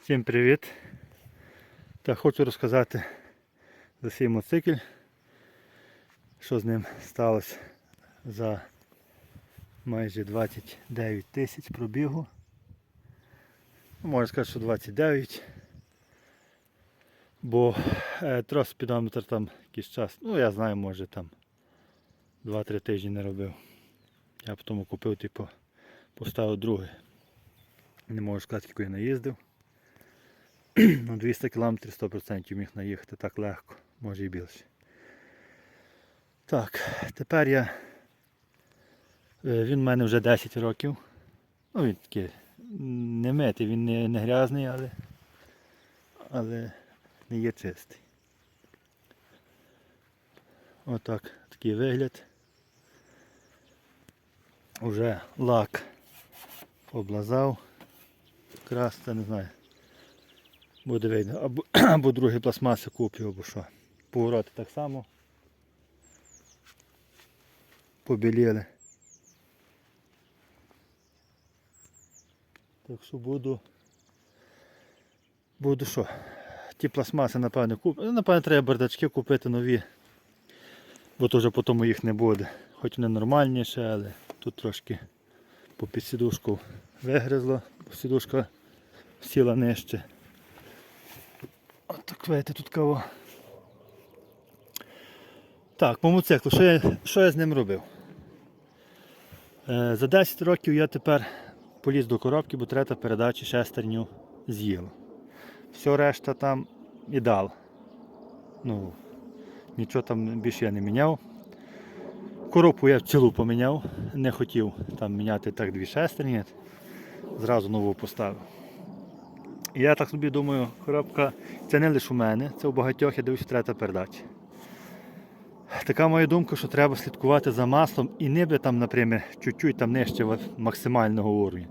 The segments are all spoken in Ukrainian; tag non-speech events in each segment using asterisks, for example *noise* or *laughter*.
Всім привіт! Та хочу розказати за свій мотоцикл, що з ним сталося за майже 29 тисяч пробігу. Ну, Можна сказати, що 29. Бо е, трос спідометр там якийсь час, ну я знаю, може там 2-3 тижні не робив. Я потім купив, типу, поставив другий. Не можу сказати, скільки я наїздив. *clears throat* Ну, 200 км 100% міг наїхати так легко, може і більше. Так, тепер я. е, Він в мене вже 10 років. Ну він такий не митий, він не, не грязний, але, але не є чистий. Отак, такий вигляд. Уже лак облазав. Красти, не знаю. Буде видно. Або, *clears throat* або другий пластмаси куплю, або що. Повороти так само. Побіліли. Так що буду. Буду що? Ті пластмаси, напевно, куплю. Напевно, треба бардачки купити нові. Бо то вже потім їх не буде. Хоч вони нормальніші, але тут трошки по підсідушку вигризло, бо сідушка сіла нижче. Видите, тут кого. Так, по мотоциклу, що я, що я з ним робив? Е, за 10 років я тепер поліз до коробки, бо третя передача шестерню з'їла. Все решта там ідеал. Ну, нічого там більше я не міняв. Коробку я в цілу поміняв, не хотів там міняти так дві шестерні, зразу нову поставив. Я так собі думаю, коробка це не лише у мене, це у багатьох, я дивлюся, третя передача. Така моя думка, що треба слідкувати за маслом і не би там, наприклад, чуть-чуть там нижче максимального уровня.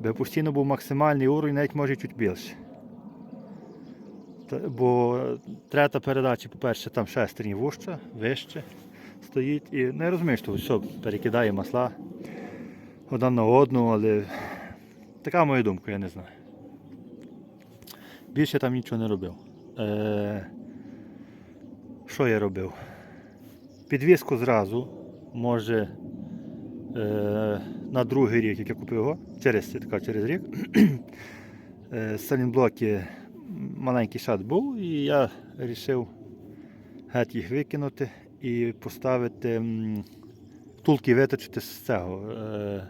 Би постійно був максимальний уровень, навіть може чуть більше. Бо третя передача, по-перше, там шестерні вужча, вище стоїть. І не розумієш, що все перекидає масла одна на одну, але така моя думка, я не знаю. Більше там нічого не робив. Е, що я робив? Підвіску зразу, може е, на другий рік, як я купив його, через, така, через рік. е, салінблоки маленький шат був, і я вирішив геть їх викинути і поставити м, втулки виточити з цього е,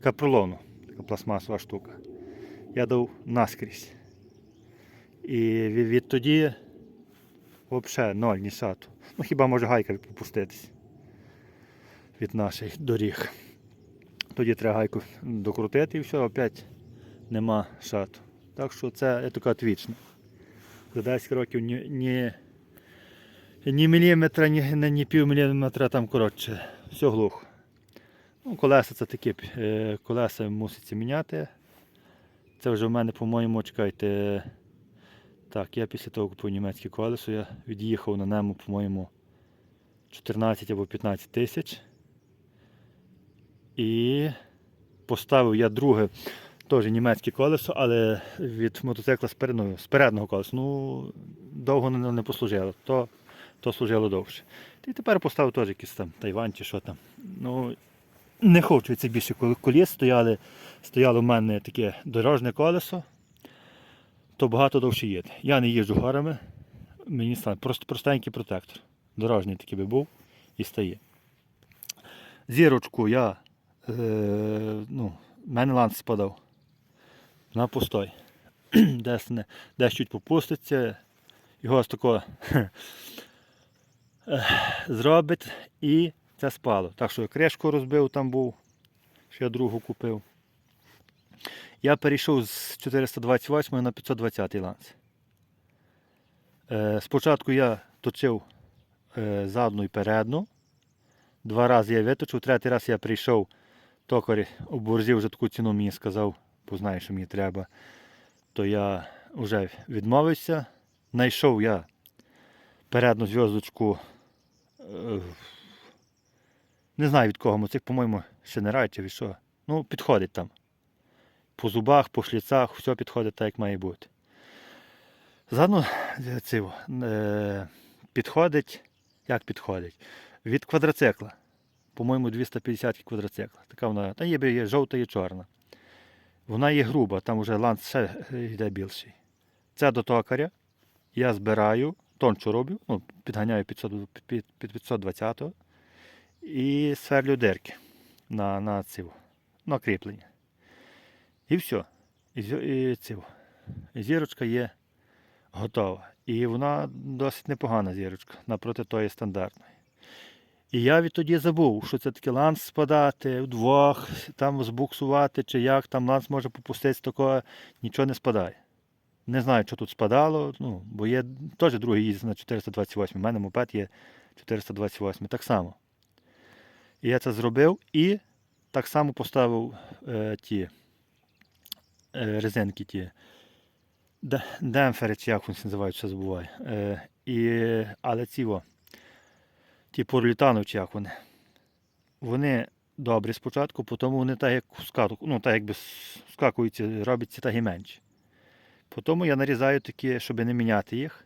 капролону, така пластмасова штука. Я дав наскрізь. І відтоді взагалі ноль ні шату. Ну хіба може гайка попуститись від наших доріг. Тоді треба гайку докрутити і все, опять нема шату. Так що це я така вічно. За 10 років ні, ні, ні міліметра, ні, ні, ні пів міліметра там коротше. Все глухо. Ну, колеса це такі е, колеса муситься міняти. Це вже в мене, по-моєму, чекайте. Так, я після того купив німецьке колесо, я від'їхав на ньому, по-моєму, 14 або 15 тисяч. І поставив я друге, теж німецьке колесо, але від мотоцикла з переднього колеса. Ну, довго не, не послужило, то, то служило довше. І тепер поставив теж якийсь там Тайвань чи що там. Ну, не хочу це більше кол- коліс стояли. Стояло в мене таке дорожне колесо то багато довше їде. Я не їжджу горами, мені стане просто простенький протектор. Дорожній такий би був і стає. Зірочку я, е, ну, в мене ланц спадав на постой. *clears throat* Десь, не, десь чуть попуститься, його з такого *clears throat* зробить і це спало. Так що я кришку розбив там був, що я другу купив. Я перейшов з 428 на 520 ланц. Е, спочатку я точив е, задну і передну. Два рази я виточив, третій раз я прийшов, токар оборзів вже таку ціну мені сказав, бо знає, що мені треба. То я вже відмовився. Знайшов я передну зв'язочку. Е, не знаю від кого, мотик, по-моєму, ще не чи від що. Ну, підходить там. По зубах, по шліцах, все підходить так, як має бути. Заодно е, е, підходить, як підходить? Від квадроцикла. По-моєму, 250 квадроцикла. Така вона, та є, є жовта і чорна. Вона є груба, там вже ланц ще е, йде більший. Це до токаря. Я збираю, тончу роблю, ну, підганяю 500, під, під 520 і сверлю дирки на, на циву, на кріплення. І все. І, і зірочка є готова. І вона досить непогана зірочка напроти тої стандартної. І я відтоді забув, що це таке ланц спадати вдвох, там збуксувати, чи як там ланц може попустити такого, нічого не спадає. Не знаю, що тут спадало, ну, бо є теж другий їздить на 428. У мене мопед є 428, так само. І я це зробив і так само поставив е, ті резинки, ті де- демпфери, чи як вони називають, що забуваю. Е, і, але ці, о, ті порлітанов, чи як вони. Вони добрі спочатку, потім вони так як скату, ну, так якби скакуються, робляться так і менші. Потім я нарізаю такі, щоб не міняти їх.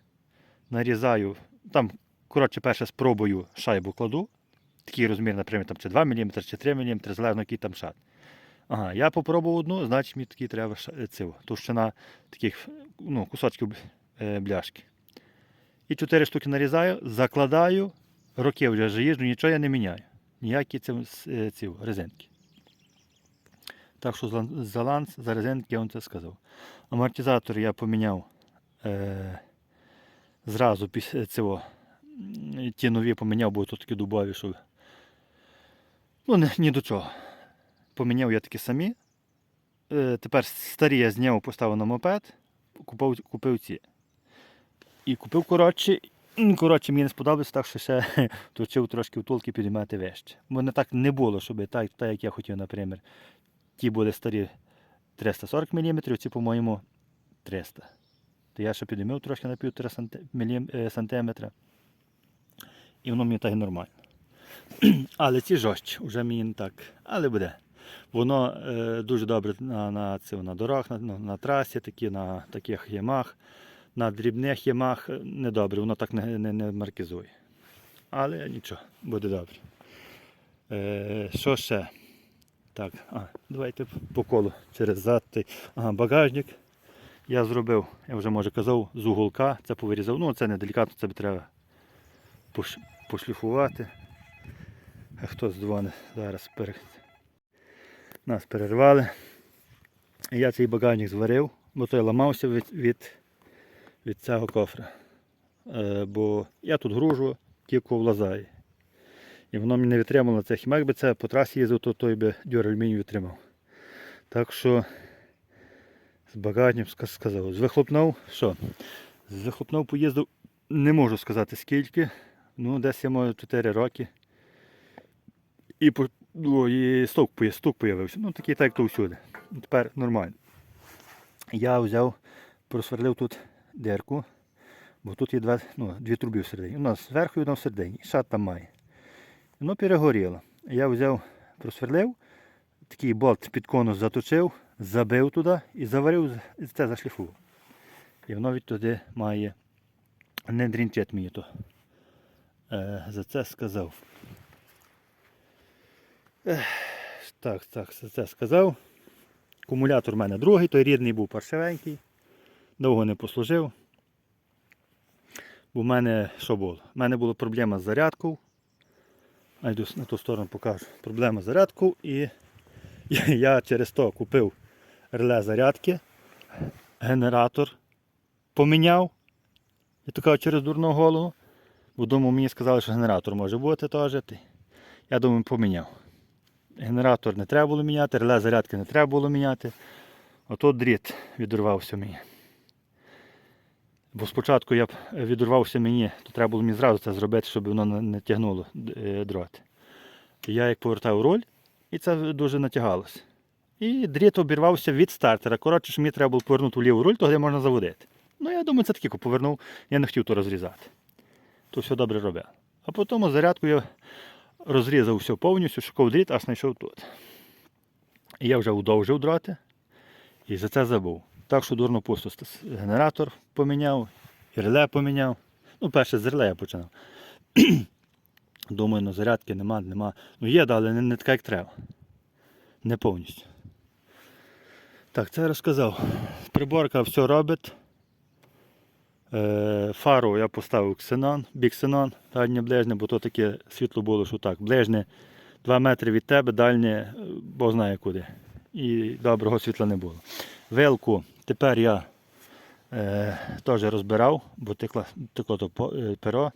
Нарізаю, там, коротше, перше спробую шайбу кладу. Такий розмір, наприклад, там, чи 2 мм, чи 3 мм, залежно який там шат. Ага, я попробував одну, значить мені такі треба е, циву, товщина таких ну, кусочків е, бляшки. І 4 штуки нарізаю, закладаю, роки вже їжджу, нічого я не міняю. Ніякі ці, е, ці резинки. Так що за ланц, за резинки я вам це сказав. Амортизатор я поміняв е, зразу після цього. Ті нові поміняв, бо тут такі дубові, що ну, ні, ні до чого. Поміняв я такі самі. Е, тепер старі я зняв, поставив на мопед, купив, купив ці. І купив коротші. М, Коротше, мені не сподобалось, так що ще *laughs* точив трошки втулки підіймати вище. Бо не так не було, щоб так, так як я хотів, наприклад. Ті були старі 340 мм, ці, по-моєму, 300. То я ще підіймив трошки на півтора санти- мілім- е, сантиметра. І воно мені так і нормально. *clears throat* Але ці жорстче, вже мені не так. Але буде. Воно е, дуже добре на, на, це, на дорогах, на, ну, на трасі, такі, на таких ямах, на дрібних ямах е, недобре, воно так не, не, не маркізує. Але нічого, буде добре. Е, що ще? Так, а, давайте по колу через зад. Ага, багажник. Я зробив, я вже може казав, з уголка, це повирізав. Ну, це не делікатно, це треба пош- пошліфувати. А хто дзвонить зараз пере... Нас перервали. Я цей багажник зварив, бо той ламався від, від, від цього кофра. Е, бо я тут гружу, тільки влазає. І воно мені не витримало це. Хіба якби це по трасі їздив, то той би дюраль мені витримав. Так що з багажником ска- сказав. З вихлопнув, що? З вихлопнув поїздив, не можу сказати скільки. Ну, десь я маю 4 роки. І, ну, і стук, поя- появився. Ну, такий так, то всюди. Тепер нормально. Я взяв, просверлив тут дирку, бо тут є два, ну, дві труби всередині. У нас зверху і одна всередині. І шат там має. Воно перегоріло. Я взяв, просверлив, такий болт під конус заточив, забив туди і заварив, і це зашліфував. І воно відтуди має не дрінчить мені то. Е, за це сказав. Так, так, це сказав. Акумулятор у мене другий, той рідний був паршивенький. Довго не послужив. Бо в мене що було? У мене була проблема з зарядкою. А йду на ту сторону покажу. Проблема з зарядкою і *laughs* я, через то купив реле зарядки, генератор поміняв. Я то через дурну голову. Бо думав, мені сказали, що генератор може бути теж. Я думаю, поміняв. Генератор не треба було міняти, реле зарядки не треба було міняти. Ото дріт відірвався мені. Бо спочатку я б відірвався мені, то треба було мені зразу це зробити, щоб воно не- тягнуло е, дрот. Я як повертав руль, і це дуже натягалося. І дріт обірвався від стартера. Коротше, що мені треба було повернути в ліву руль, тоді можна заводити. Ну, я думаю, це таки повернув, я не хотів то розрізати. То все добре робив. А потім зарядку я розрізав все повністю, шукав дріт, аж знайшов тут. І я вже удовжив дроти. І за це забув. Так що дурно пусто. Генератор поміняв, і реле поміняв. Ну, перше з реле я починав. *clears throat* Думаю, ну зарядки нема, нема. Ну є, але не, не така, як треба. Не повністю. Так, це розказав. Приборка все робить. Е, фару я поставив ксенон, біксенон, дальнє ближнє, бо то таке світло було, що так. Ближнє 2 метри від тебе, дальнє, е, бо знає куди. І доброго світла не було. Вилку тепер я е, теж розбирав, бо текло, текло то е, перо,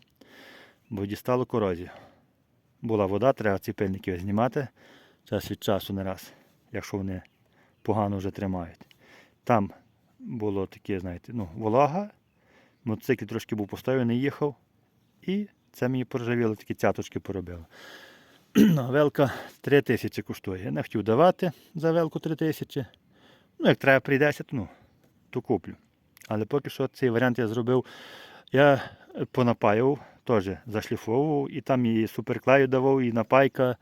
бо дістало корозію. Була вода, треба ці пильники знімати час від часу не раз, якщо вони погано вже тримають. Там було таке, знаєте, ну, волога, мотоцикл трошки був поставлений, їхав, і це мені поржавіло, такі цяточки поробило. *clears throat* Велка 3 тисячі коштує. Я не хотів давати за велку 3 тисячі. Ну, як треба прийдеться, то, ну, то куплю. Але поки що цей варіант я зробив. Я понапаював, теж зашліфовував, і там і суперклею давав, і напайка,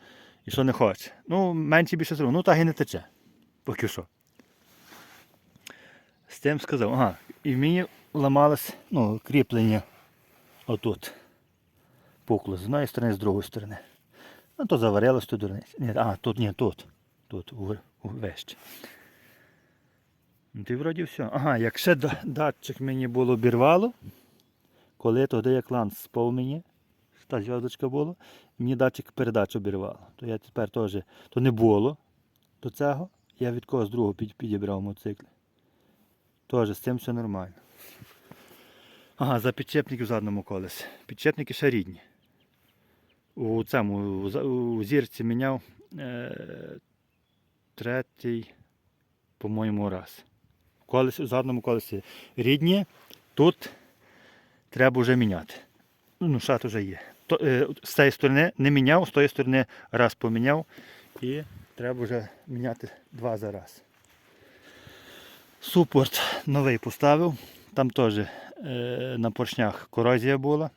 і що не хоче. Ну, менше більше зробив. Ну, так і не тече. Поки що. З тим сказав, ага, і мені ламалось ну, кріплення отут. Пукло з одної сторони, з другої сторони. Ну, то заварилось тут. Ні, а, тут ні, тут. Тут, вещі. Ну, ти вроді все. Ага, як ще датчик мені було обірвало, коли тоді як ланц спав мені, та зв'язочка була, мені датчик передач обірвало. То я тепер теж, то не було до цього. Я від когось другого підібрав мотоцикл. Теж з цим все нормально. Ага, за підчепники в задньому колесі. Підчепники ще рідні. У цьому у, зірці міняв е, третій, по-моєму, раз. Колесі, у задньому колесі рідні, тут треба вже міняти. Ну, шат вже є. То, е, з цієї сторони не міняв, з тої сторони раз поміняв і треба вже міняти два за раз. Супорт новий поставив. Там теж е, на поршнях корозія була.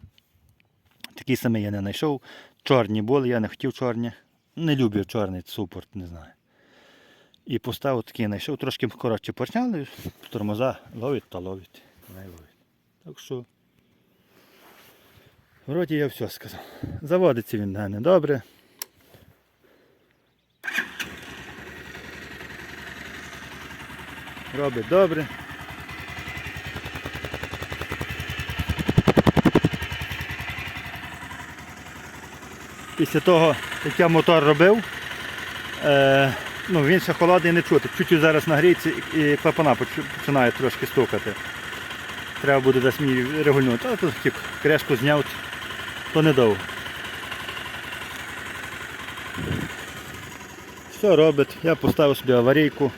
Такі самі я не знайшов. Чорні були, я не хотів чорні. Не люблю чорний супорт, не знаю. І поставив такий знайшов. Трошки коротше поршня, але тормоза ловить та ловить. Не ловить. Так що. Вроді я все сказав. Заводиться він мене добре. Робить добре. Після того, як я мотор робив, е, ну, він ще холодний не чути. Чуть-чуть зараз нагріється і клапана починає трошки стукати. Треба буде десь мені регульнути. А тут тільки кришку зняв, то недовго. Все робить. Я поставив собі аварійку.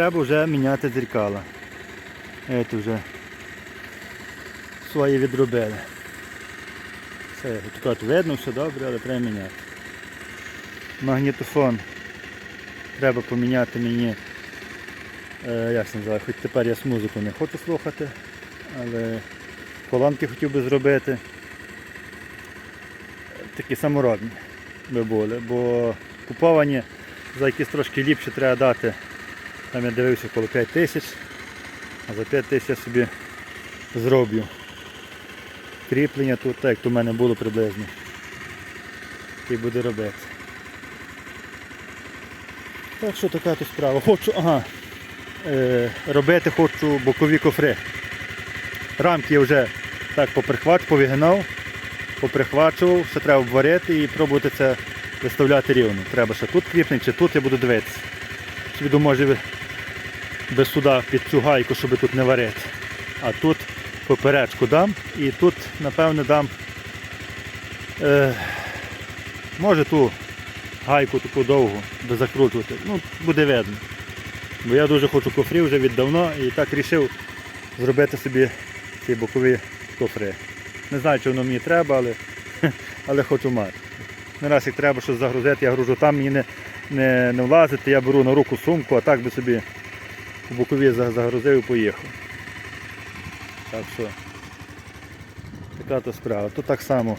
Треба вже міняти дзеркала. Це вже свої відробили. Все, тут видно, все добре, але треба міняти. Магнітофон треба поміняти мені. Е, як це називає, хоч тепер я з музику не хочу слухати, але колонки хотів би зробити. Такі саморобні би були, бо куповані за якісь трошки ліпше треба дати. Там я дивився коло 5 тисяч, а за 5 тисяч я собі зроблю. Кріплення тут, так як то в мене було приблизно. І буде робити. Так що така то справа. Хочу, ага, е, робити хочу бокові кофри. Рамки я вже так поприхват, повигинав, поприхвачував, ще треба обварити і пробувати це виставляти рівно. Треба ще тут кріплення, чи тут я буду дивитися. Думаю, може без суда під цю гайку, щоб тут не варити. А тут поперечку дам і тут, напевне, дам е, може ту гайку таку довгу дозакручувати. Ну, буде видно. Бо я дуже хочу кофрів вже віддавно і так вирішив зробити собі ці бокові кофри. Не знаю, чи воно мені треба, але, *laughs* але хочу мати. Не раз як треба щось загрузити, я гружу там, мені не, не, не влазити, я беру на руку сумку, а так би собі в бокові загрузив і поїхав. Так що Така то справа. Тут так само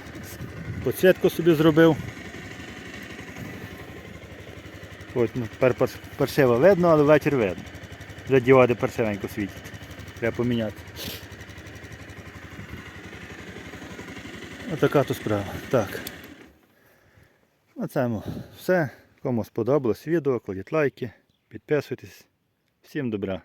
підсвітку собі зробив. Ось ну, тепер паршиво видно, але вечір видно. Вже діоди паршивенько світять. Треба поміняти. Отака то справа. Так. На цьому все. Кому сподобалось відео, кладіть лайки, підписуйтесь. Всім добра.